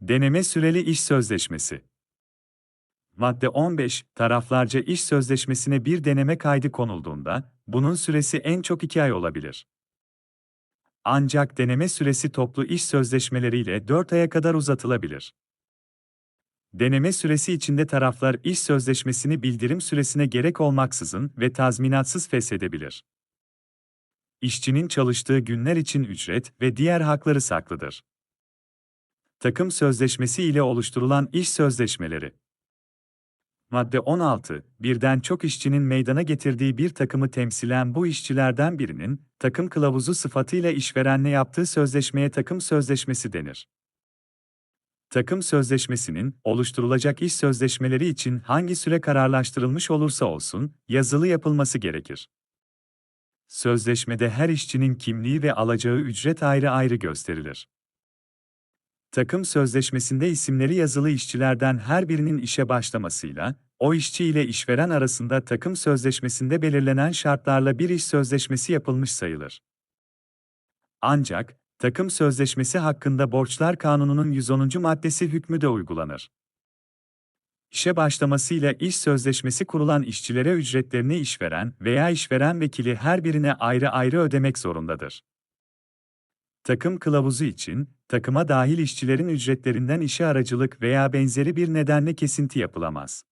Deneme süreli iş sözleşmesi. Madde 15, taraflarca iş sözleşmesine bir deneme kaydı konulduğunda, bunun süresi en çok 2 ay olabilir. Ancak deneme süresi toplu iş sözleşmeleriyle 4 aya kadar uzatılabilir. Deneme süresi içinde taraflar iş sözleşmesini bildirim süresine gerek olmaksızın ve tazminatsız feshedebilir. İşçinin çalıştığı günler için ücret ve diğer hakları saklıdır. Takım sözleşmesi ile oluşturulan iş sözleşmeleri. Madde 16, birden çok işçinin meydana getirdiği bir takımı temsilen bu işçilerden birinin, takım kılavuzu sıfatıyla işverenle yaptığı sözleşmeye takım sözleşmesi denir. Takım sözleşmesinin, oluşturulacak iş sözleşmeleri için hangi süre kararlaştırılmış olursa olsun, yazılı yapılması gerekir. Sözleşmede her işçinin kimliği ve alacağı ücret ayrı ayrı gösterilir. Takım sözleşmesinde isimleri yazılı işçilerden her birinin işe başlamasıyla, o işçi ile işveren arasında takım sözleşmesinde belirlenen şartlarla bir iş sözleşmesi yapılmış sayılır. Ancak, takım sözleşmesi hakkında Borçlar Kanunu'nun 110. maddesi hükmü de uygulanır. İşe başlamasıyla iş sözleşmesi kurulan işçilere ücretlerini işveren veya işveren vekili her birine ayrı ayrı ödemek zorundadır. Takım kılavuzu için, takıma dahil işçilerin ücretlerinden işe aracılık veya benzeri bir nedenle kesinti yapılamaz.